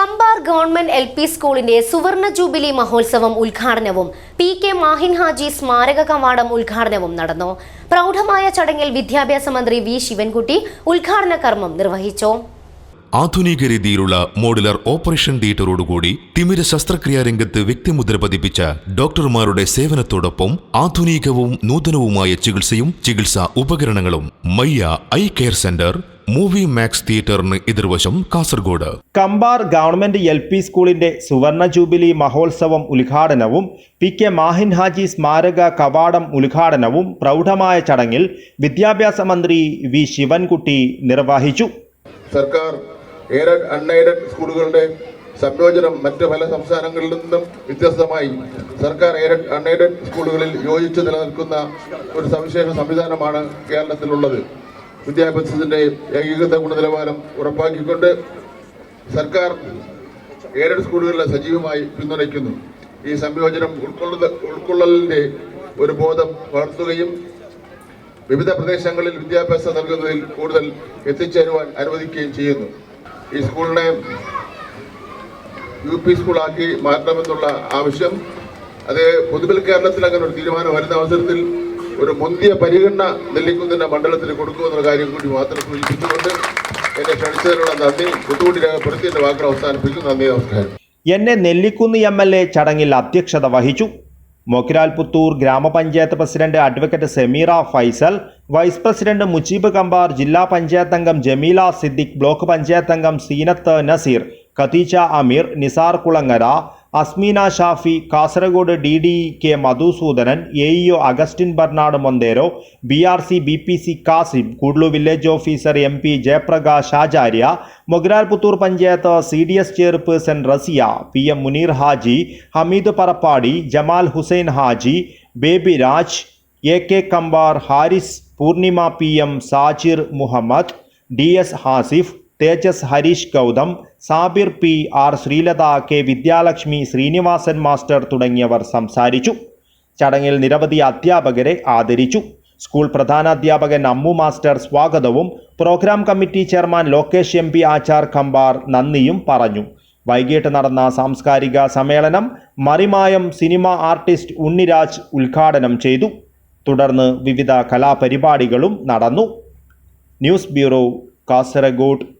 കമ്പാർ government L P സ്കൂളിന്റെ സുവർണ jubilee മഹോത്സവം ഉദ്ഘാടനവും പി കെ മാഹിൻ ഹാജി സ്മാരക കവാടം ഉദ്ഘാടനവും നടന്നു. പ്രൗഢമായ ചടങ്ങിൽ വിദ്യാഭ്യാസ മന്ത്രി വി ശിവൻകുട്ടി ഉദ്ഘാടന കർമ്മം നിർവഹിച്ചു. ആധുനിക രീതിയിലുള്ള മോഡുലർ ഓപ്പറേഷൻ തിയേറ്ററോടുകൂടി തിമിര ശസ്ത്രക്രിയാ രംഗത്ത് വ്യക്തിമുദ്ര പതിപ്പിച്ച ഡോക്ടർമാരുടെ സേവനത്തോടൊപ്പം ആധുനികവും നൂതനവുമായ ചികിത്സയും ചികിത്സാ ഉപകരണങ്ങളും Mayya eye care centre movie max തിയേറ്ററിന് എതിർവശം Kasaragod. Kambar government L P സ്കൂളിന്റെ സുവർണ ജൂബിലി മഹോത്സവം ഉദ്ഘാടനവും പി കെ മാഹിൻ ഹാജി സ്മാരക കവാടം ഉദ്ഘാടനവും പ്രൗഢമായ ചടങ്ങിൽ വിദ്യാഭ്യാസ മന്ത്രി വി ശിവൻകുട്ടി നിർവഹിച്ചു. സർക്കാർ എയ്ഡഡ് അൺഎയ്ഡഡ് സ്കൂളുകളുടെ സംയോജനം മറ്റ് പല സംസ്ഥാനങ്ങളിൽ നിന്നും വ്യത്യസ്തമായി സർക്കാർ എയ്ഡഡ് അൺഎയ്ഡഡ് സ്കൂളുകളിൽ യോജിച്ച് നിലനിൽക്കുന്ന ഒരു സവിശേഷ സംവിധാനമാണ് കേരളത്തിലുള്ളത്. വിദ്യാഭ്യാസത്തിന്റെ ഏകീകൃത ഗുണനിലവാരം ഉറപ്പാക്കിക്കൊണ്ട് സർക്കാർ എയ്ഡഡ് സ്കൂളുകളെ സജീവമായി പിന്തുണയ്ക്കുന്നു. ഈ സംയോജനം ഉൾക്കൊള്ളുന്ന ഉൾക്കൊള്ളലിന്റെ ഒരു ബോധം വളർത്തുകയും വിവിധ പ്രദേശങ്ങളിൽ വിദ്യാഭ്യാസം നൽകുന്നതിൽ കൂടുതൽ എത്തിച്ചേരുവാൻ അനുവദിക്കുകയും ചെയ്യുന്നു. ഈ സ്കൂളിനെ യു പി സ്കൂളാക്കി മാറ്റണമെന്നുള്ള ആവശ്യം അത് പൊതുവിൽ കേരളത്തിൽ അങ്ങനെ ഒരു തീരുമാനം വരുന്ന അവസരത്തിൽ ഒരു മുന്തിയ പരിഗണന നെല്ലിക്കുന്നിന്റെ മണ്ഡലത്തിൽ കൊടുക്കുമെന്നുള്ള കാര്യം കൂടി മാത്രം സൂചിപ്പിച്ചുകൊണ്ട് എന്നെ ക്ഷണിച്ചതിനുള്ള നന്ദി. ഒന്നുകൂടി രേഖപ്പെടുത്തി എന്റെ വാക്കുകൾ അവസാനിപ്പിച്ചു. നന്ദി നമസ്കാരം. എന്നെ നെല്ലിക്കുന്ന് എം എൽ എ ചടങ്ങിൽ അധ്യക്ഷത വഹിച്ചു. മൊക്കിരാൽ പുത്തൂർ ഗ്രാമപഞ്ചായത്ത് president advocate Semeera Faisal vice president Mujeeb Kambar ജില്ലാ പഞ്ചായത്ത് അംഗം ജമീല സിദ്ദിഖ് ബ്ലോക്ക് പഞ്ചായത്ത് അംഗം Seenath Nazeer Khatheeja Ameer Nisar Kulangara Asmeena Shafi Kasaragod D D K Madhusoodanan A EO Augustine Bernard Monteiro B R C B P C Kasim Kudlu village officer M P Jayaprakash Acharya Mogral Puthur panchayat C D S chairperson Raziya P M Muneer Haji Hameed Parappadi Jamal Hussain Haji Baby Raj A K Kambar Haris Poornima P M Sajir Muhammad D S Hasif Tejas Harish Gautam Sabir P R Sreelatha K Vidyalakshmi Srinivasan master തുടങ്ങിയവർ സംസാരിച്ചു. ചടങ്ങിൽ നിരവധി അധ്യാപകരെ ആദരിച്ചു. School പ്രധാനാധ്യാപകൻ Ammu master സ്വാഗതവും programme committee chairman Lokesh M P Achar Khambar നന്ദിയും പറഞ്ഞു. വൈകിട്ട് നടന്ന സാംസ്കാരിക സമ്മേളനം മറിമായം സിനിമ ആർട്ടിസ്റ്റ് ഉണ്ണിരാജ് ഉദ്ഘാടനം ചെയ്തു. തുടർന്ന് വിവിധ കലാപരിപാടികളും നടന്നു. News bureau Kasaragod.